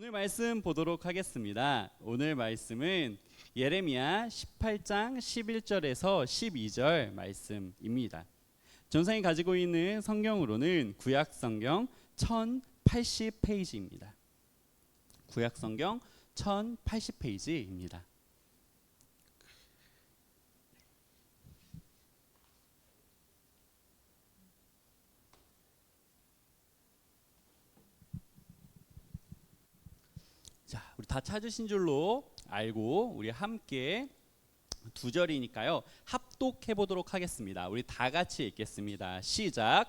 오늘 말씀 보도록 하겠습니다. 오늘 말씀은 예레미야 18장 11절에서 12절 말씀입니다. 전상이 가지고 있는 성경으로는 구약 성경 1080페이지입니다. 구약 성경 1080페이지입니다. 다 찾으신 줄로 알고 우리 함께 두 절이니까요. 합독해 보도록 하겠습니다. 우리 다 같이 읽겠습니다. 시작.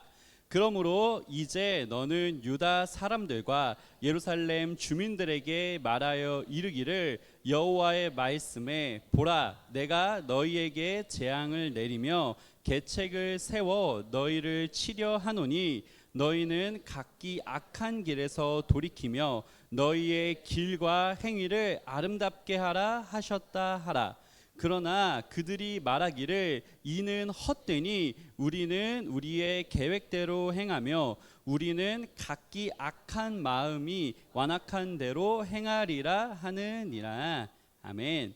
그러므로 이제 너는 유다 사람들과 예루살렘 주민들에게 말하여 이르기를 여호와의 말씀에 보라 내가 너희에게 재앙을 내리며 계책을 세워 너희를 치려 하노니 너희는 각기 악한 길에서 돌이키며 너희의 길과 행위를 아름답게 하라 하셨다 하라. 그러나 그들이 말하기를 이는 헛되니 우리는 우리의 계획대로 행하며 우리는 각기 악한 마음이 완악한 대로 행하리라 하느니라. 아멘.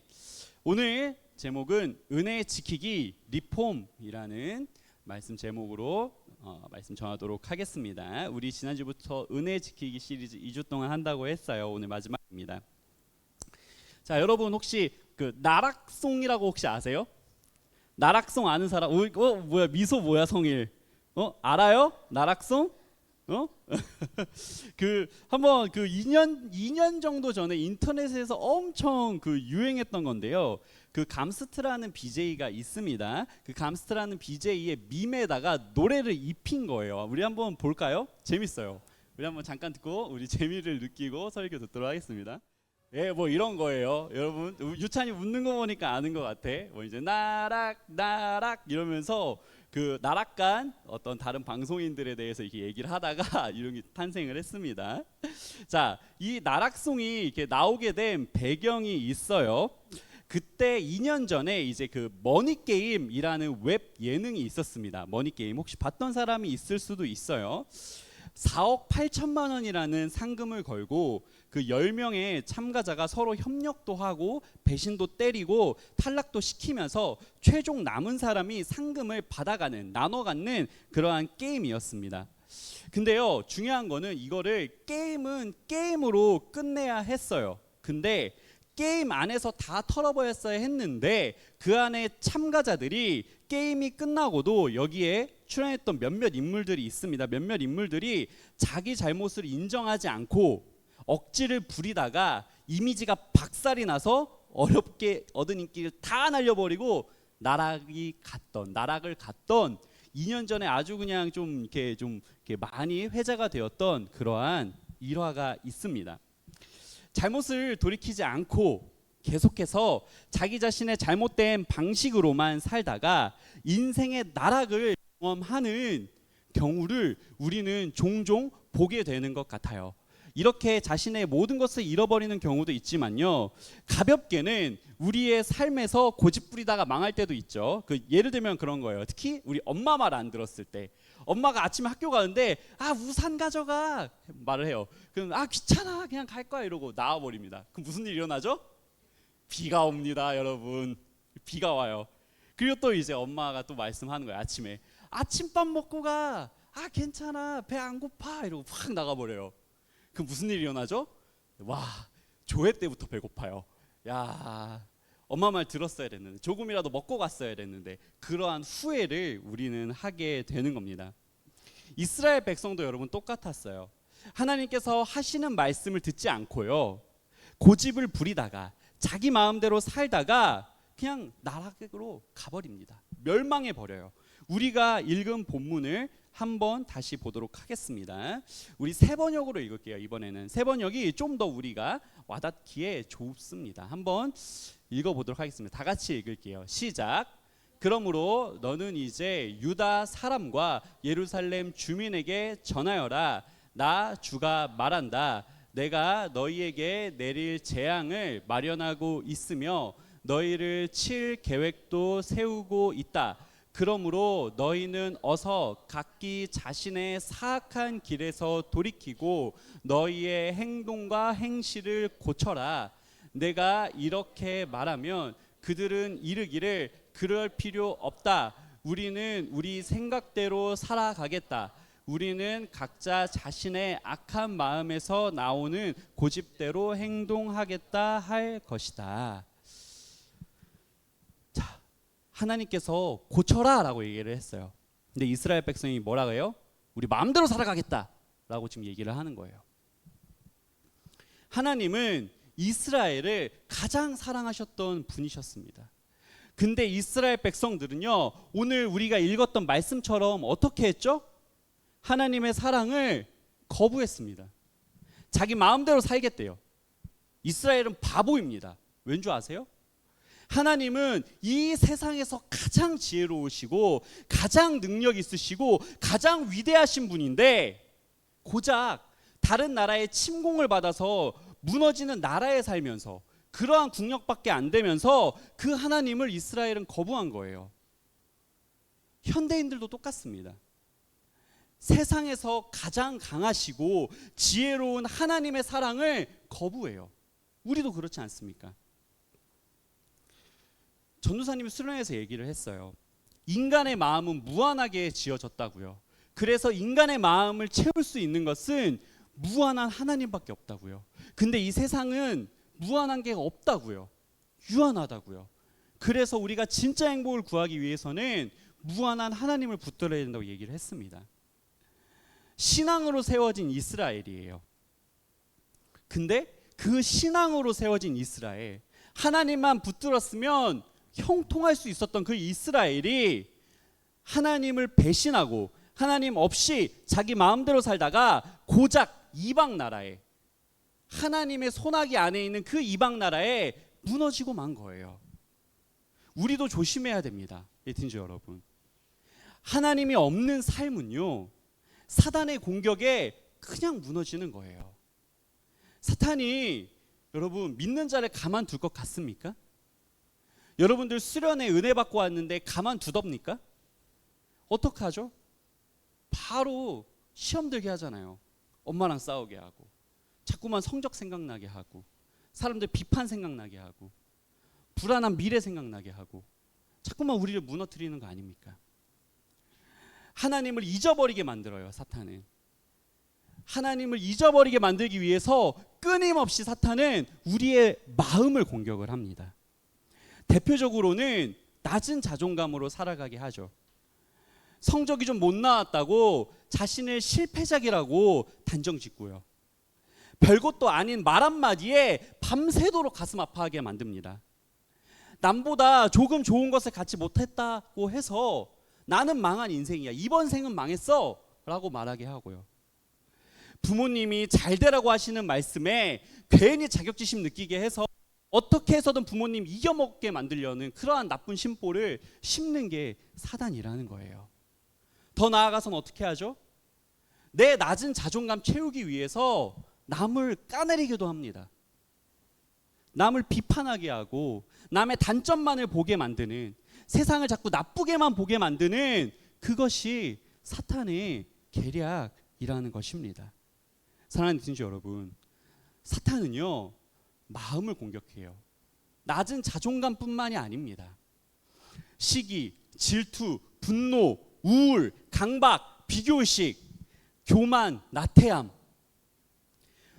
오늘 제목은 은혜 지키기 리폼이라는 말씀 제목으로 어, 말씀 전하도록 하겠습니다. 우리 지난주부터 은혜 지키기 시리즈 2주 동안 한다고 했어요. 오늘 마지막입니다. 자, 여러분 혹시 그 나락송이라고 혹시 아세요? 나락송 아는 사람? 어, 어 뭐야 미소 뭐야 성일? 어 알아요? 나락송? 어? 그 한번 그 2년 2년 정도 전에 인터넷에서 엄청 그 유행했던 건데요. 그 감스트라는 BJ가 있습니다. 그 감스트라는 BJ의 밈에다가 노래를 입힌 거예요. 우리 한번 볼까요? 재밌어요. 우리 한번 잠깐 듣고 우리 재미를 느끼고 설교 듣도록 하겠습니다. 예, 뭐 이런 거예요. 여러분 유찬이 웃는 거 보니까 아는 것 같아. 뭐 이제 나락 나락 이러면서 그 나락간 어떤 다른 방송인들에 대해서 이렇게 얘기를 하다가 이런 게 탄생을 했습니다. 자, 이 나락송이 이렇게 나오게 된 배경이 있어요. 그때 2년 전에 이제 그 머니 게임이라는 웹 예능이 있었습니다. 머니 게임 혹시 봤던 사람이 있을 수도 있어요. 4억 8천만 원이라는 상금을 걸고 그 10명의 참가자가 서로 협력도 하고 배신도 때리고 탈락도 시키면서 최종 남은 사람이 상금을 받아가는 나눠 갖는 그러한 게임이었습니다. 근데요, 중요한 거는 이거를 게임은 게임으로 끝내야 했어요. 근데 게임 안에서 다 털어버렸어야 했는데 그 안에 참가자들이 게임이 끝나고도 여기에 출연했던 몇몇 인물들이 있습니다. 몇몇 인물들이 자기 잘못을 인정하지 않고 억지를 부리다가 이미지가 박살이 나서 어렵게 얻은 인기를 다 날려버리고 나락이 갔던 나락을 갔던 2년 전에 아주 그냥 좀 이렇게 좀 이렇게 많이 회자가 되었던 그러한 일화가 있습니다. 잘못을 돌이키지 않고 계속해서 자기 자신의 잘못된 방식으로만 살다가 인생의 나락을 경험하는 경우를 우리는 종종 보게 되는 것 같아요. 이렇게 자신의 모든 것을 잃어버리는 경우도 있지만요. 가볍게는 우리의 삶에서 고집 부리다가 망할 때도 있죠. 그 예를 들면 그런 거예요. 특히 우리 엄마 말 안 들었을 때. 엄마가 아침에 학교 가는데 아 우산 가져가 말을 해요. 그럼 아 귀찮아 그냥 갈 거야 이러고 나와 버립니다. 그럼 무슨 일이 일어나죠? 비가 옵니다, 여러분. 비가 와요. 그리고 또 이제 엄마가 또 말씀하는 거예요. 아침에 아침밥 먹고 가. 아 괜찮아 배 안 고파 이러고 확 나가 버려요. 그 무슨 일이 일어나죠? 와 조회 때부터 배고파요. 야 엄마 말 들었어야 됐는데 조금이라도 먹고 갔어야 됐는데 그러한 후회를 우리는 하게 되는 겁니다. 이스라엘 백성도 여러분 똑같았어요. 하나님께서 하시는 말씀을 듣지 않고요. 고집을 부리다가 자기 마음대로 살다가 그냥 나락으로 가버립니다. 멸망해 버려요. 우리가 읽은 본문을 한번 다시 보도록 하겠습니다. 우리 세 번역으로 읽을게요. 이번에는 세 번역이 좀 더 우리가 와닿기에 좋습니다. 한번 읽어보도록 하겠습니다. 다 같이 읽을게요. 시작. 그러므로 너는 이제 유다 사람과 예루살렘 주민에게 전하여라. 나 주가 말한다. 내가 너희에게 내릴 재앙을 마련하고 있으며 너희를 칠 계획도 세우고 있다. 그러므로 너희는 어서 각기 자신의 사악한 길에서 돌이키고 너희의 행동과 행실을 고쳐라. 내가 이렇게 말하면 그들은 이르기를 그럴 필요 없다. 우리는 우리 생각대로 살아가겠다. 우리는 각자 자신의 악한 마음에서 나오는 고집대로 행동하겠다 할 것이다. 자, 하나님께서 고쳐라라고 얘기를 했어요. 근데 이스라엘 백성이 뭐라고 해요? 우리 마음대로 살아가겠다라고 지금 얘기를 하는 거예요. 하나님은 이스라엘을 가장 사랑하셨던 분이셨습니다. 근데 이스라엘 백성들은요, 오늘 우리가 읽었던 말씀처럼 어떻게 했죠? 하나님의 사랑을 거부했습니다. 자기 마음대로 살겠대요. 이스라엘은 바보입니다. 왠 줄 아세요? 하나님은 이 세상에서 가장 지혜로우시고 가장 능력 있으시고 가장 위대하신 분인데 고작 다른 나라의 침공을 받아서 무너지는 나라에 살면서 그러한 국력밖에 안 되면서 그 하나님을 이스라엘은 거부한 거예요. 현대인들도 똑같습니다. 세상에서 가장 강하시고 지혜로운 하나님의 사랑을 거부해요. 우리도 그렇지 않습니까? 전도사님이 수련회에서 얘기를 했어요. 인간의 마음은 무한하게 지어졌다고요. 그래서 인간의 마음을 채울 수 있는 것은 무한한 하나님밖에 없다고요. 근데 이 세상은 무한한 게 없다고요. 유한하다고요. 그래서 우리가 진짜 행복을 구하기 위해서는 무한한 하나님을 붙들어야 된다고 얘기를 했습니다. 신앙으로 세워진 이스라엘이에요. 근데 그 신앙으로 세워진 이스라엘, 하나님만 붙들었으면 형통할 수 있었던 그 이스라엘이 하나님을 배신하고 하나님 없이 자기 마음대로 살다가 고작 이방 나라에 하나님의 손아귀 안에 있는 그 이방 나라에 무너지고 만 거예요. 우리도 조심해야 됩니다. 예틴즈 여러분. 하나님이 없는 삶은요. 사단의 공격에 그냥 무너지는 거예요. 사탄이 여러분 믿는 자를 가만 둘 것 같습니까? 여러분들 수련회 은혜 받고 왔는데 가만 두덥니까? 어떡하죠? 바로 시험 들게 하잖아요. 엄마랑 싸우게 하고 자꾸만 성적 생각나게 하고 사람들 비판 생각나게 하고 불안한 미래 생각나게 하고 자꾸만 우리를 무너뜨리는 거 아닙니까? 하나님을 잊어버리게 만들어요, 사탄은. 하나님을 잊어버리게 만들기 위해서 끊임없이 사탄은 우리의 마음을 공격을 합니다. 대표적으로는 낮은 자존감으로 살아가게 하죠. 성적이 좀 못 나왔다고 자신을 실패작이라고 단정 짓고요. 별것도 아닌 말 한마디에 밤새도록 가슴 아파하게 만듭니다. 남보다 조금 좋은 것을 갖지 못했다고 해서 나는 망한 인생이야. 이번 생은 망했어. 라고 말하게 하고요. 부모님이 잘 되라고 하시는 말씀에 괜히 자격지심 느끼게 해서 어떻게 해서든 부모님 이겨먹게 만들려는 그러한 나쁜 심보를 심는 게 사단이라는 거예요. 더 나아가서는 어떻게 하죠? 내 낮은 자존감 채우기 위해서 남을 까내리기도 합니다. 남을 비판하게 하고 남의 단점만을 보게 만드는 세상을 자꾸 나쁘게만 보게 만드는 그것이 사탄의 계략이라는 것입니다. 사랑하는 진주 여러분, 사탄은요 마음을 공격해요. 낮은 자존감뿐만이 아닙니다. 시기, 질투, 분노, 우울, 강박, 비교의식, 교만, 나태함.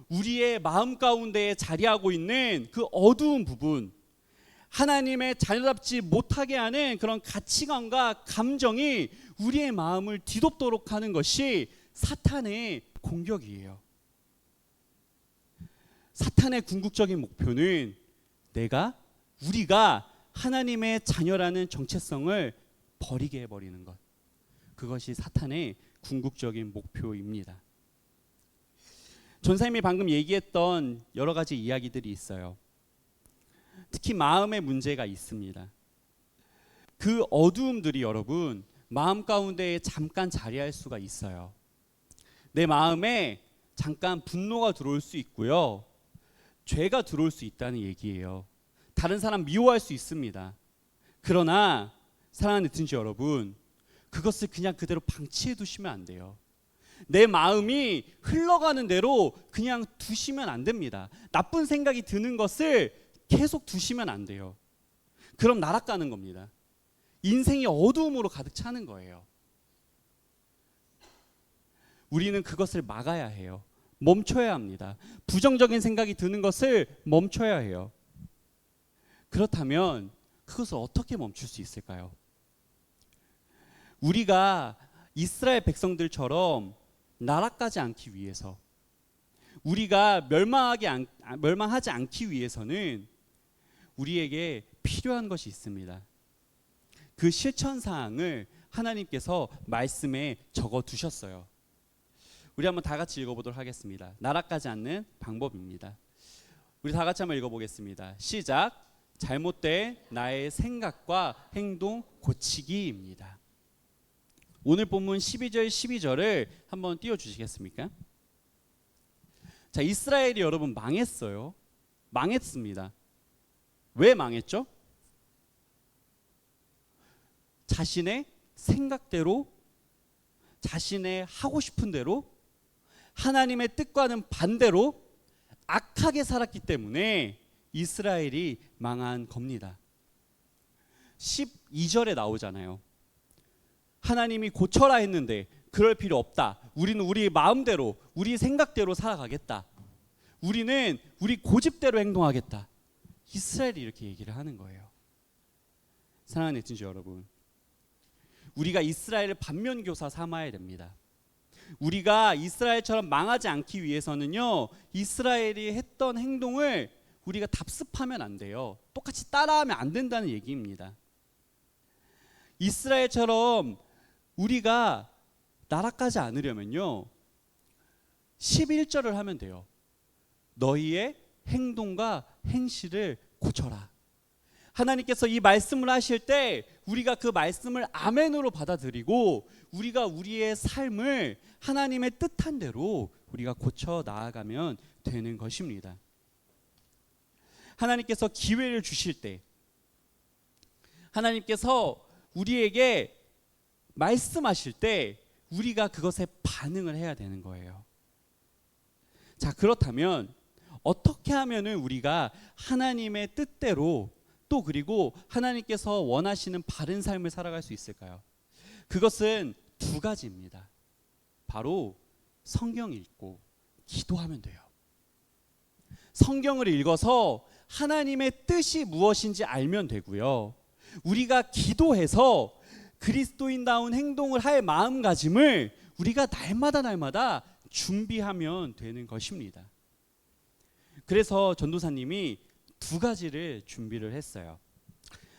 우리의 마음 가운데에 자리하고 있는 그 어두운 부분, 하나님의 자녀답지 못하게 하는 그런 가치관과 감정이 우리의 마음을 뒤덮도록 하는 것이 사탄의 공격이에요. 사탄의 궁극적인 목표는 내가 우리가 하나님의 자녀라는 정체성을 버리게 해버리는 것. 그것이 사탄의 궁극적인 목표입니다. 전사님이 방금 얘기했던 여러 가지 이야기들이 있어요. 특히 마음의 문제가 있습니다. 그 어두움들이 여러분 마음 가운데 잠깐 자리할 수가 있어요. 내 마음에 잠깐 분노가 들어올 수 있고요. 죄가 들어올 수 있다는 얘기예요. 다른 사람 미워할 수 있습니다. 그러나 사랑하는 에튼지 여러분, 그것을 그냥 그대로 방치해 두시면 안 돼요. 내 마음이 흘러가는 대로 그냥 두시면 안 됩니다. 나쁜 생각이 드는 것을 계속 두시면 안 돼요. 그럼 날아가는 겁니다. 인생이 어두움으로 가득 차는 거예요. 우리는 그것을 막아야 해요. 멈춰야 합니다. 부정적인 생각이 드는 것을 멈춰야 해요. 그렇다면 그것을 어떻게 멈출 수 있을까요? 우리가 이스라엘 백성들처럼 나락가지 않기 위해서 우리가 멸망하게 않, 아, 멸망하지 않기 위해서는 우리에게 필요한 것이 있습니다. 그 실천 사항을 하나님께서 말씀에 적어 두셨어요. 우리 한번 다 같이 읽어보도록 하겠습니다. 나락가지 않는 방법입니다. 우리 다 같이 한번 읽어보겠습니다. 시작. 잘못된 나의 생각과 행동 고치기입니다. 오늘 본문 12절 12절을 한번 띄워 주시겠습니까? 자, 이스라엘이 여러분 망했어요. 망했습니다. 왜 망했죠? 자신의 생각대로 자신의 하고 싶은 대로 하나님의 뜻과는 반대로 악하게 살았기 때문에 이스라엘이 망한 겁니다. 12절에 나오잖아요. 하나님이 고쳐라 했는데 그럴 필요 없다. 우리는 우리 마음대로, 우리 생각대로 살아가겠다. 우리는 우리 고집대로 행동하겠다. 이스라엘이 이렇게 얘기를 하는 거예요. 사랑하는 애진지 여러분. 우리가 이스라엘을 반면교사 삼아야 됩니다. 우리가 이스라엘처럼 망하지 않기 위해서는요. 이스라엘이 했던 행동을 우리가 답습하면 안 돼요. 똑같이 따라하면 안 된다는 얘기입니다. 이스라엘처럼 우리가 나락가지 않으려면요. 11절을 하면 돼요. 너희의 행동과 행실을 고쳐라. 하나님께서 이 말씀을 하실 때 우리가 그 말씀을 아멘으로 받아들이고 우리가 우리의 삶을 하나님의 뜻한 대로 우리가 고쳐 나아가면 되는 것입니다. 하나님께서 기회를 주실 때 하나님께서 우리에게 말씀하실 때 우리가 그것에 반응을 해야 되는 거예요. 자, 그렇다면 어떻게 하면은 우리가 하나님의 뜻대로 또 그리고 하나님께서 원하시는 바른 삶을 살아갈 수 있을까요? 그것은 두 가지입니다. 바로 성경 읽고 기도하면 돼요. 성경을 읽어서 하나님의 뜻이 무엇인지 알면 되고요. 우리가 기도해서 그리스도인다운 행동을 할 마음가짐을 우리가 날마다 날마다 준비하면 되는 것입니다. 그래서 전도사님이 두 가지를 준비를 했어요.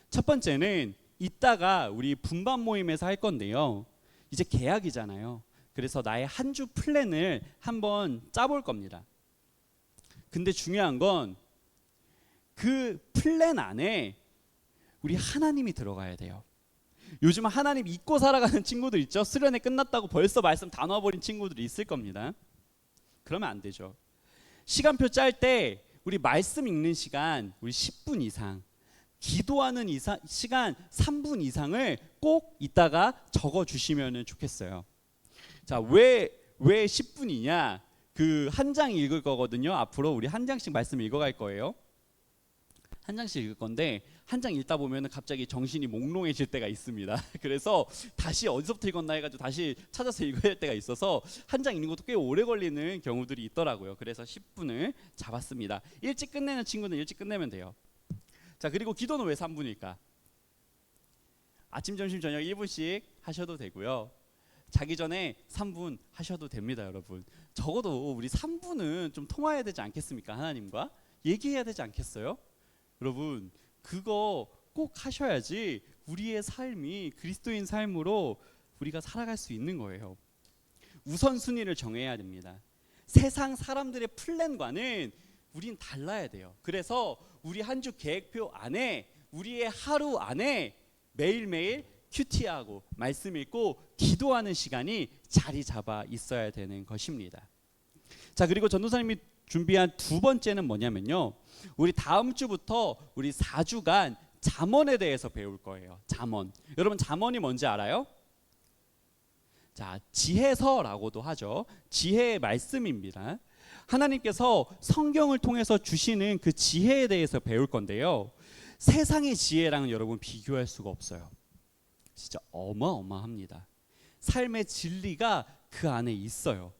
첫 번째는 이따가 우리 분반 모임에서 할 건데요. 이제 계약이잖아요. 그래서 나의 한 주 플랜을 한번 짜볼 겁니다. 근데 중요한 건 그 플랜 안에 우리 하나님이 들어가야 돼요. 요즘 하나님 잊고 살아가는 친구들 있죠? 수련회 끝났다고 벌써 말씀 다 넣어버린 친구들이 있을 겁니다. 그러면 안 되죠. 시간표 짤 때 우리 말씀 읽는 시간 우리 10분 이상, 기도하는 이상, 시간 3분 이상을 꼭 이따가 적어 주시면 좋겠어요. 자, 왜, 왜 10분이냐? 그 한 장 읽을 거거든요. 앞으로 우리 한 장씩 말씀 읽어갈 거예요. 한 장씩 읽을 건데 한 장 읽다 보면 갑자기 정신이 몽롱해질 때가 있습니다. 그래서 다시 어디서부터 읽었나 해가지고 다시 찾아서 읽어야 할 때가 있어서 한 장 읽는 것도 꽤 오래 걸리는 경우들이 있더라고요. 그래서 10분을 잡았습니다. 일찍 끝내는 친구는 일찍 끝내면 돼요. 자 그리고 기도는 왜 3분일까? 아침, 점심, 저녁 1분씩 하셔도 되고요. 자기 전에 3분 하셔도 됩니다, 여러분. 적어도 우리 3분은 좀 통화해야 되지 않겠습니까? 하나님과 얘기해야 되지 않겠어요? 여러분 그거 꼭 하셔야지 우리의 삶이 그리스도인 삶으로 우리가 살아갈 수 있는 거예요. 우선순위를 정해야 됩니다. 세상 사람들의 플랜과는 우린 달라야 돼요. 그래서 우리 한 주 계획표 안에 우리의 하루 안에 매일매일 큐티하고 말씀 읽고 기도하는 시간이 자리 잡아 있어야 되는 것입니다. 자, 그리고 전도사님이 준비한 두 번째는 뭐냐면요. 우리 다음 주부터 우리 4주간 잠언에 대해서 배울 거예요. 잠언. 여러분 잠언이 뭔지 알아요? 자, 지혜서라고도 하죠. 지혜의 말씀입니다. 하나님께서 성경을 통해서 주시는 그 지혜에 대해서 배울 건데요. 세상의 지혜랑 여러분 비교할 수가 없어요. 진짜 어마어마합니다. 삶의 진리가 그 안에 있어요.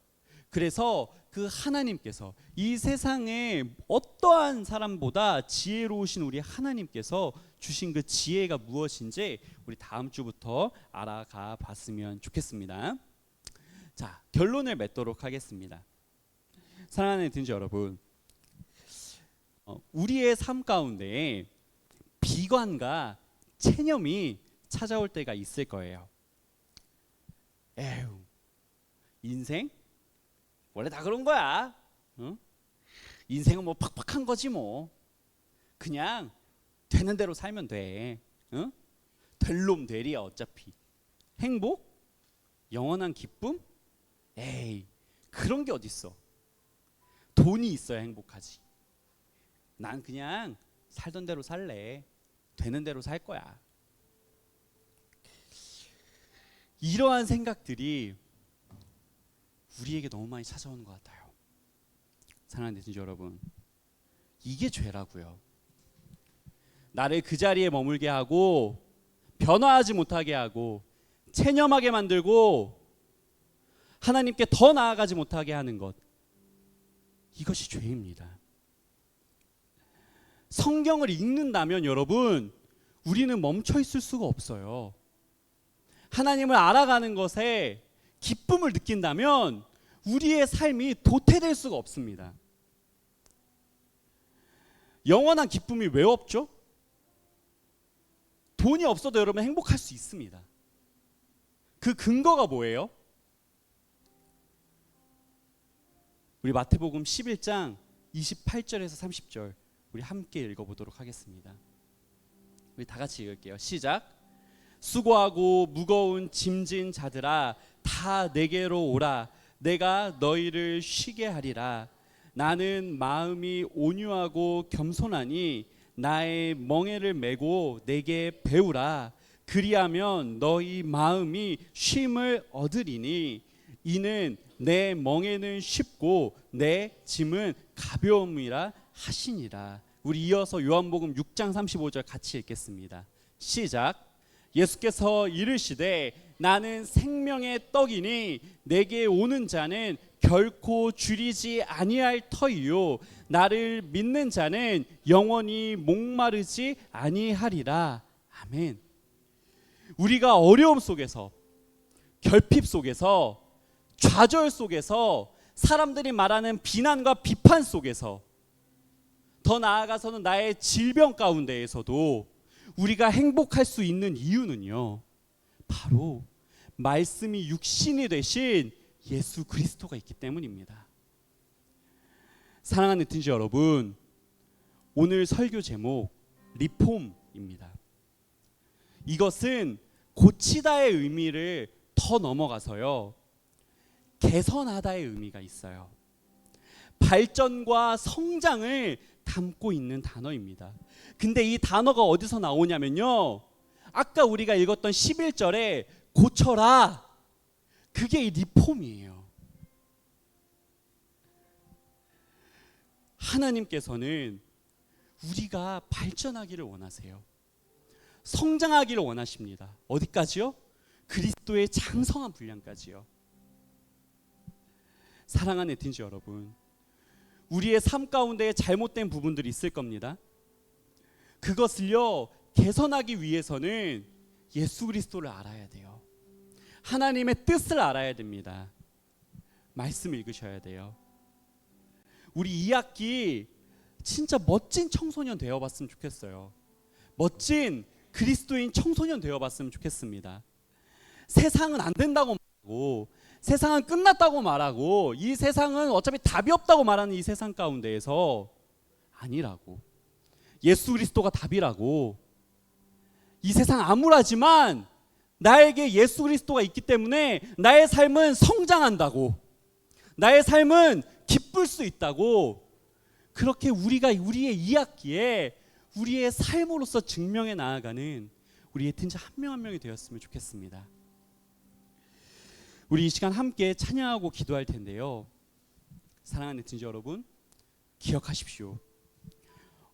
그래서 그 하나님께서 이 세상에 어떠한 사람보다 지혜로우신 우리 하나님께서 주신 그 지혜가 무엇인지 우리 다음 주부터 알아가 봤으면 좋겠습니다. 자, 결론을 맺도록 하겠습니다. 사랑하는 든지 여러분, 어, 우리의 삶 가운데 비관과 체념이 찾아올 때가 있을 거예요. 에휴, 인생 원래 다 그런 거야. 응? 인생은 뭐 팍팍한 거지 뭐. 그냥 되는 대로 살면 돼. 응? 될놈 되리야 어차피. 행복? 영원한 기쁨? 에이 그런 게 어딨어. 돈이 있어야 행복하지. 난 그냥 살던 대로 살래. 되는 대로 살 거야. 이러한 생각들이 우리에게 너무 많이 찾아오는 것 같아요. 사랑하는 대신 여러분, 이게 죄라고요. 나를 그 자리에 머물게 하고 변화하지 못하게 하고 체념하게 만들고 하나님께 더 나아가지 못하게 하는 것 이것이 죄입니다. 성경을 읽는다면 여러분 우리는 멈춰 있을 수가 없어요. 하나님을 알아가는 것에 기쁨을 느낀다면 우리의 삶이 도태될 수가 없습니다. 영원한 기쁨이 왜 없죠? 돈이 없어도 여러분 행복할 수 있습니다. 그 근거가 뭐예요? 우리 마태복음 11장 28절에서 30절 우리 함께 읽어보도록 하겠습니다. 우리 다 같이 읽을게요. 시작. 수고하고 무거운 짐진 자들아 다 내게로 오라. 내가 너희를 쉬게 하리라. 나는 마음이 온유하고 겸손하니 나의 멍에를 메고 내게 배우라. 그리하면 너희 마음이 쉼을 얻으리니 이는 내 멍에는 쉽고 내 짐은 가벼움이라 하시니라. 우리 이어서 요한복음 6장 35절 같이 읽겠습니다. 시작 예수께서 이르시되 나는 생명의 떡이니 내게 오는 자는 결코 줄이지 아니할 터이요 나를 믿는 자는 영원히 목마르지 아니하리라 아멘. 우리가 어려움 속에서 결핍 속에서 좌절 속에서 사람들이 말하는 비난과 비판 속에서 더 나아가서는 나의 질병 가운데에서도 우리가 행복할 수 있는 이유는요. 바로 말씀이 육신이 되신 예수 그리스도가 있기 때문입니다. 사랑하는 든지 여러분, 오늘 설교 제목 리폼입니다. 이것은 고치다의 의미를 더 넘어가서요. 개선하다의 의미가 있어요. 발전과 성장을 담고 있는 단어입니다. 근데 이 단어가 어디서 나오냐면요. 아까 우리가 읽었던 11절에 고쳐라. 그게 이 리폼이에요. 하나님께서는 우리가 발전하기를 원하세요. 성장하기를 원하십니다. 어디까지요? 그리스도의 장성한 분량까지요. 사랑하는 에틴지 여러분, 우리의 삶 가운데 잘못된 부분들이 있을 겁니다. 그것을요 개선하기 위해서는 예수 그리스도를 알아야 돼요. 하나님의 뜻을 알아야 됩니다. 말씀 읽으셔야 돼요. 우리 2학기 진짜 멋진 청소년 되어 봤으면 좋겠어요. 멋진 그리스도인 청소년 되어 봤으면 좋겠습니다. 세상은 안 된다고 말하고 세상은 끝났다고 말하고 이 세상은 어차피 답이 없다고 말하는 이 세상 가운데에서 아니라고. 예수 그리스도가 답이라고. 이 세상 암울하지만 나에게 예수 그리스도가 있기 때문에 나의 삶은 성장한다고. 나의 삶은 기쁠 수 있다고. 그렇게 우리가 우리의 이학기에 우리의 삶으로서 증명해 나아가는 우리 예튼자 한명 한 명이 되었으면 좋겠습니다. 우리 이 시간 함께 찬양하고 기도할 텐데요. 사랑하는 예튼자 여러분, 기억하십시오.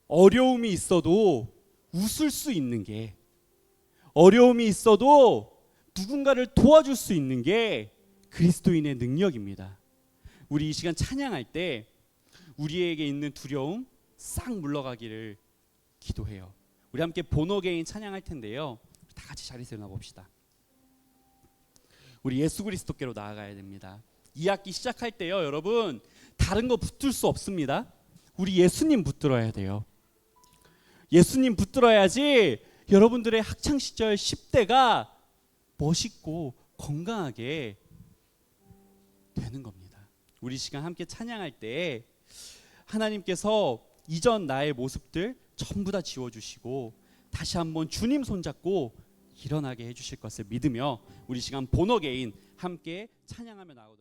어려움이 있어도 웃을 수 있는 게 어려움이 있어도 누군가를 도와줄 수 있는 게 그리스도인의 능력입니다. 우리 이 시간 찬양할 때 우리에게 있는 두려움 싹 물러가기를 기도해요. 우리 함께 본어게인 찬양할 텐데요. 다 같이 자리에서 봅시다. 우리 예수 그리스도께로 나아가야 됩니다. 이 학기 시작할 때요, 여러분 다른 거 붙들 수 없습니다. 우리 예수님 붙들어야 돼요. 예수님 붙들어야지 여러분들의 학창 시절 10대가 멋있고 건강하게 되는 겁니다. 우리 시간 함께 찬양할 때 하나님께서 이전 나의 모습들 전부 다 지워 주시고 다시 한번 주님 손잡고 일어나게 해주실 것을 믿으며 우리 시간 본어게인 함께 찬양하며 나오도록.